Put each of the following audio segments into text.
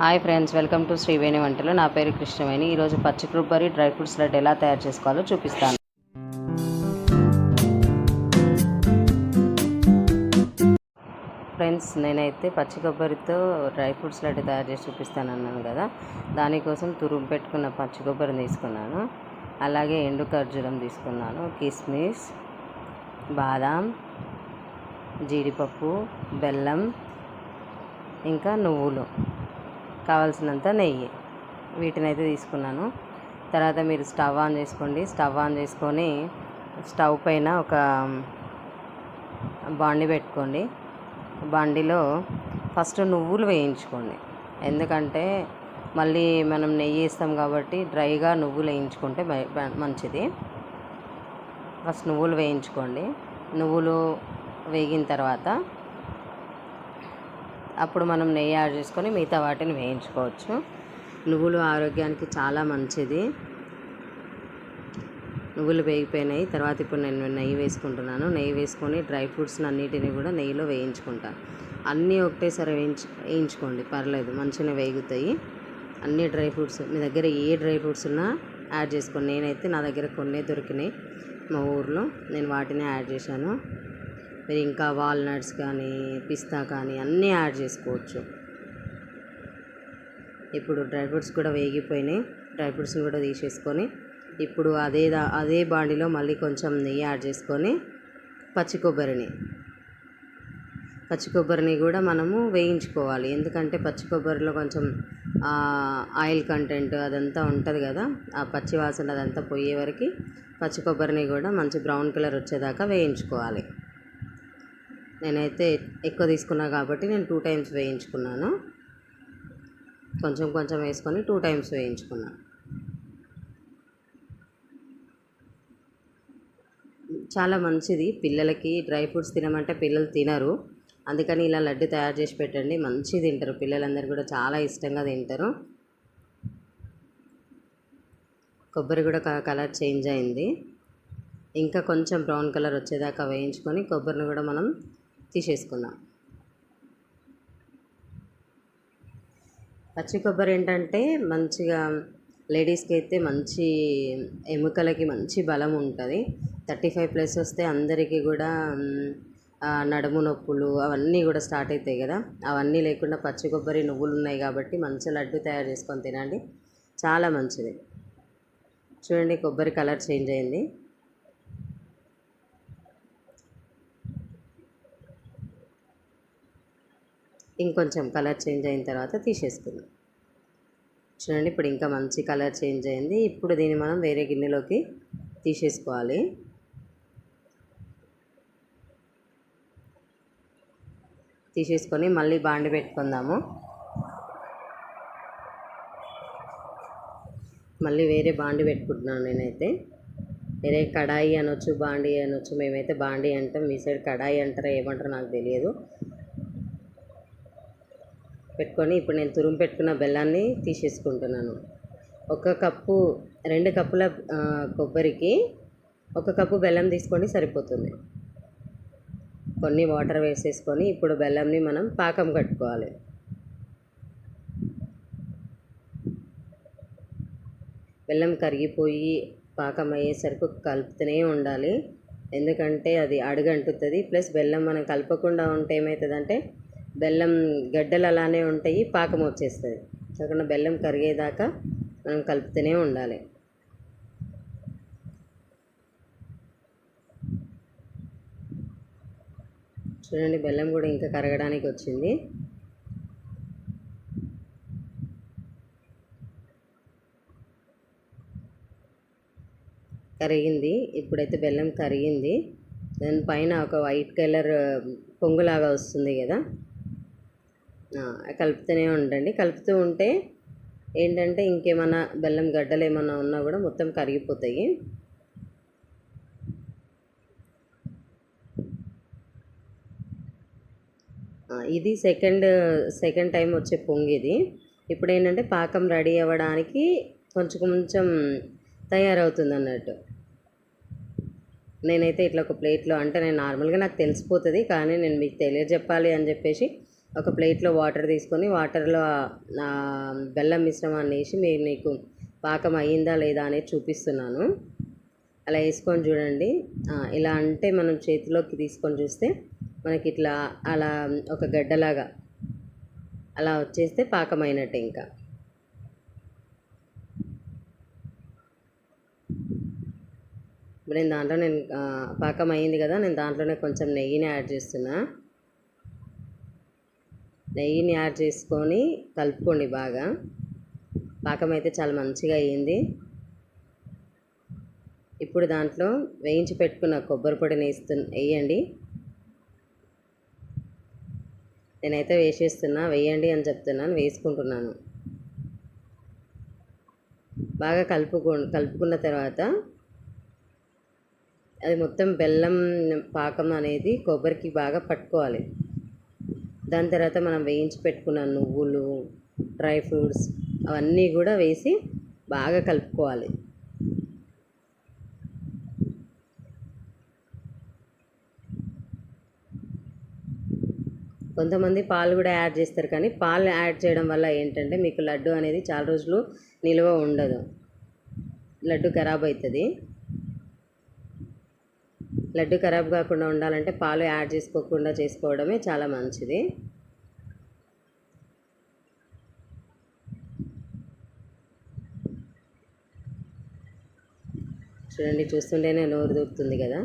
Hi friends welcome to Sreeveni వంటలు. నా పేరు కృష్ణవేణి. ఈరోజు పచ్చి కొబ్బరి డ్రై ఫ్రూట్స్ లడ్డు ఎలా తయారు చేసుకోవాలో చూపిస్తాను. ఫ్రెండ్స్ నేనైతే పచ్చి కొబ్బరితో డ్రై ఫ్రూట్స్ లడ్డు తయారు చేసి చూపిస్తాను అన్నాను కదా. దానికోసం తురుము పెట్టుకున్న పచ్చి కొబ్బరిని తీసుకున్నాను. అలాగే ఎండు ఖర్జూరం తీసుకున్నాను. కిస్మిస్ బాదాం జీడిపప్పు బెల్లం ఇంకా నువ్వులు. కావాల్సినంత నెయ్యి వీటిని అయితే తీసుకున్నాను. తర్వాత మీరు స్టవ్ ఆన్ చేసుకోండి. స్టవ్ ఆన్ చేసుకొని స్టవ్ పైన ఒక బాండి పెట్టుకోండి. బాండిలో ఫస్ట్ నువ్వులు వేయించుకోండి. ఎందుకంటే మళ్ళీ మనం నెయ్యి వేస్తాం కాబట్టి డ్రైగా నువ్వులు వేయించుకుంటే బై- మంచిది. ఫస్ట్ నువ్వులు వేయించుకోండి. నువ్వులు వేగిన తర్వాత అప్పుడు మనం నెయ్యి యాడ్ చేసుకొని మిగతా వాటిని వేయించుకోవచ్చు. నువ్వులు ఆరోగ్యానికి చాలా మంచిది. నువ్వులు వేగిపోయినాయి. తర్వాత ఇప్పుడు నేను నెయ్యి వేసుకుంటున్నాను. నెయ్యి వేసుకొని డ్రై ఫ్రూట్స్ని అన్నిటిని కూడా నెయ్యిలో వేయించుకుంటాను అన్నీ ఒకటేసారి వేయించు వేయించుకోండి. పర్లేదు మంచిగా వేగుతాయి. అన్ని డ్రై ఫ్రూట్స్ మీ దగ్గర ఏ డ్రై ఫ్రూట్స్ ఉన్నా యాడ్ చేసుకోండి. నేనైతే నా దగ్గర కొన్ని దొరికినాయి మా ఊర్లో. నేను వాటిని యాడ్ చేశాను. మీరు ఇంకా వాల్నట్స్ కానీ పిస్తా కానీ అన్నీ యాడ్ చేసుకోవచ్చు. ఇప్పుడు డ్రై ఫ్రూట్స్ కూడా వేగిపోయినాయి. డ్రై ఫ్రూట్స్ని కూడా తీసేసుకొని ఇప్పుడు అదే దా అదే బాండిలో మళ్ళీ కొంచెం నెయ్యి యాడ్ చేసుకొని పచ్చి కొబ్బరిని. పచ్చి కొబ్బరిని కూడా మనము వేయించుకోవాలి. ఎందుకంటే పచ్చి కొబ్బరిలో కొంచెం ఆయిల్ కంటెంట్ అదంతా ఉంటుంది కదా ఆ పచ్చి వాసన అదంతా పోయే వరకు పచ్చి కొబ్బరిని కూడా మంచి బ్రౌన్ కలర్ వచ్చేదాకా వేయించుకోవాలి. నేనైతే ఎక్కువ తీసుకున్నా కాబట్టి నేను టూ టైమ్స్ వేయించుకున్నాను. కొంచెం కొంచెం వేసుకొని టూ టైమ్స్ వేయించుకున్నాను చాలా మంచిది. పిల్లలకి డ్రై ఫ్రూట్స్ తినమంటే పిల్లలు తినరు. అందుకని ఇలా లడ్డు తయారు చేసి పెట్టండి. మంచిగా తింటారు. పిల్లలందరూ కూడా చాలా ఇష్టంగా తింటారు. కొబ్బరి కూడా కలర్ చేంజ్ అయింది. ఇంకా కొంచెం బ్రౌన్ కలర్ వచ్చేదాకా వేయించుకొని కొబ్బరిని కూడా మనం తీసేసుకుందాం. పచ్చి కొబ్బరి ఏంటంటే మంచిగా లేడీస్కి అయితే మంచి ఎముకలకి మంచి బలం ఉంటుంది. థర్టీ ఫైవ్ ప్లస్ వస్తే అందరికీ కూడా నడుము నొప్పులు అవన్నీ కూడా స్టార్ట్ అవుతాయి కదా. అవన్నీ లేకుండా పచ్చి కొబ్బరి నువ్వులు ఉన్నాయి కాబట్టి మంచి లడ్డు తయారు చేసుకొని తినండి. చాలా మంచిది. చూడండి కొబ్బరి కలర్ చేంజ్ అయింది. ఇంకొంచెం కలర్ చేంజ్ అయిన తర్వాత తీసేసుకుందాం. చూడండి ఇప్పుడు ఇంకా మంచి కలర్ చేంజ్ అయింది. ఇప్పుడు దీన్ని మనం వేరే గిన్నెలోకి తీసేసుకోవాలి. తీసేసుకొని మళ్ళీ బాండి పెట్టుకుందాము. మళ్ళీ వేరే బాండి పెట్టుకుంటున్నాను నేనైతే. వేరే కడాయి అనొచ్చు బాండి అనొచ్చు మేమైతే బాండి అంటాం. మీ సైడ్ కడాయి అంటారా ఏమంటారో నాకు తెలియదు. పెట్టుకొని ఇప్పుడు నేను తురుము పెట్టుకున్న బెల్లాన్ని తీసేసుకుంటున్నాను. ఒక కప్పు రెండు కప్పుల కొబ్బరికి ఒక కప్పు బెల్లం తీసుకొని సరిపోతుంది. కొన్ని వాటర్ వేసేసుకొని ఇప్పుడు బెల్లంని మనం పాకం కట్టుకోవాలి. బెల్లం కరిగిపోయి పాకం అయ్యేసరికి కలుపుతూనే ఉండాలి. ఎందుకంటే అది అడుగంటుతుంది. ప్లస్ బెల్లం మనం కలపకుండా ఉంటే ఏమవుతుందంటే బెల్లం గడ్డలు అలానే ఉంటాయి పాకం వచ్చేస్తుంది. కాకుండా బెల్లం కరిగేదాకా మనం కలుపుతూనే ఉండాలి. చూడండి బెల్లం కూడా ఇంకా కరగడానికి వచ్చింది. కరిగింది. ఇప్పుడైతే బెల్లం కరిగింది. దాని పైన ఒక వైట్ కలర్ పొంగులాగా వస్తుంది కదా. కలుపుతూనే ఉండండి. కలుపుతూ ఉంటే ఏంటంటే ఇంకేమైనా బెల్లం గడ్డలు ఏమైనా ఉన్నా కూడా మొత్తం కరిగిపోతాయి. ఇది సెకండ్ సెకండ్ టైం వచ్చే పొంగు ఇది. ఇప్పుడు ఏంటంటే పాకం రెడీ అవ్వడానికి కొంచెం కొంచెం తయారవుతుంది అన్నట్టు. నేనైతే ఇట్లా ఒక ప్లేట్లో అంటే నేను నార్మల్గా నాకు తెలిసిపోతుంది కానీ నేను మీకు తెలియజెప్పాలి అని చెప్పేసి ఒక ప్లేట్లో వాటర్ తీసుకొని వాటర్లో బెల్లం మిశ్రమాన్ని వేసి మీరు మీకు పాకం అయ్యిందా లేదా అనేది చూపిస్తున్నాను. అలా వేసుకొని చూడండి. ఇలా అంటే మనం చేతిలోకి తీసుకొని చూస్తే మనకి ఇట్లా అలా ఒక గడ్డలాగా అలా వచ్చేస్తే పాకం అయినట్టే ఇంకా. ఇప్పుడు నేను దాంట్లో నేను పాకం అయింది కదా నేను దాంట్లోనే కొంచెం నెయ్యిని యాడ్ చేస్తున్నా. నెయ్యిని యాడ్ చేసుకొని కలుపుకోండి బాగా. పాకం అయితే చాలా మంచిగా అయ్యింది ఇప్పుడు దాంట్లో వేయించి పెట్టుకున్న కొబ్బరి పొడిని వేస్తు వేయండి. నేనైతే వేసేస్తున్నా వేయండి అని చెప్తున్నాను వేసుకుంటున్నాను. బాగా కలుపుకో కలుపుకున్న తర్వాత అది మొత్తం బెల్లం పాకం అనేది కొబ్బరికి బాగా పట్టుకోవాలి. దాని తర్వాత మనం వేయించి పెట్టుకున్న నువ్వులు డ్రై ఫ్రూట్స్ అవన్నీ కూడా వేసి బాగా కలుపుకోవాలి. కొంతమంది పాలు కూడా యాడ్ చేస్తారు కానీ పాలు యాడ్ చేయడం వల్ల ఏంటంటే మీకు లడ్డు అనేది చాలా రోజులు నిల్వ ఉండదు. లడ్డు ఖరాబ్ అవుతుంది. లడ్డు ఖరాబ్ కాకుండా ఉండాలంటే పాలు యాడ్ చేసుకోకుండా చేసుకోవడమే చాలా మంచిది. చూడండి చూస్తుంటేనే నోరు దూరుతుంది కదా.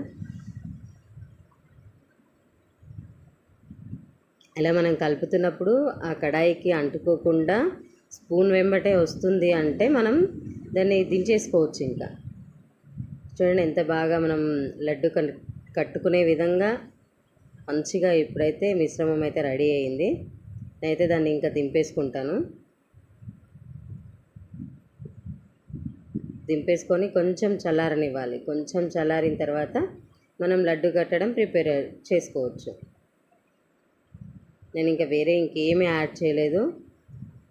ఇలా మనం కలుపుతున్నప్పుడు ఆ కడాయికి అంటుకోకుండా స్పూన్ వెంబటే వస్తుంది అంటే మనం దాన్ని దించేసుకోవచ్చు ఇంకా. చూడండి ఎంత బాగా మనం లడ్డు కన్- కట్టుకునే విధంగా మంచిగా ఇప్పుడైతే మిశ్రమం అయితే రెడీ అయింది. నేనైతే దాన్ని ఇంకా దింపేసుకుంటాను. దింపేసుకొని కొంచెం చల్లారనివ్వాలి. కొంచెం చల్లారిన తర్వాత మనం లడ్డు కట్టడం ప్రిపేర్ చేసుకోవచ్చు. నేను ఇంకా వేరే ఇంకేమీ యాడ్ చేయలేదు.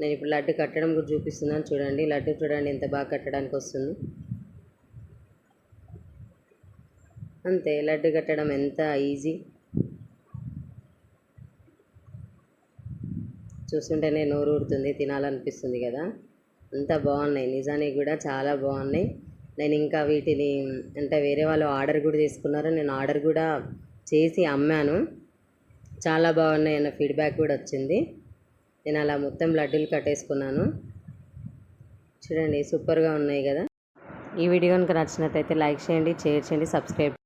నేను ఇప్పుడు లడ్డు కట్టడం కూడా చూపిస్తున్నాను. చూడండి లడ్డు చూడండి ఎంత బాగా కట్టడానికి వస్తుంది. అంతే లడ్డు కట్టడం ఎంత ఈజీ? చూస్తుంటేనే నోరు ఊరుతుంది తినాలనిపిస్తుంది కదా? అంత బాగున్నాయి నిజానికి కూడా చాలా బాగున్నాయి. నేను ఇంకా వీటిని అంటే వేరే వాళ్ళు ఆర్డర్ కూడా తీసుకున్నారు నేను ఆర్డర్ కూడా చేసి అమ్మాను. చాలా బాగున్నాయి అన్న ఫీడ్బ్యాక్ కూడా వచ్చింది. నేను అలా మొత్తం లడ్డూలు కట్టేసుకున్నాను. చూడండి సూపర్గా ఉన్నాయి కదా? ఈ వీడియో కనుక నచ్చినట్టయితే లైక్ చేయండి షేర్ చేయండి సబ్స్క్రైబ్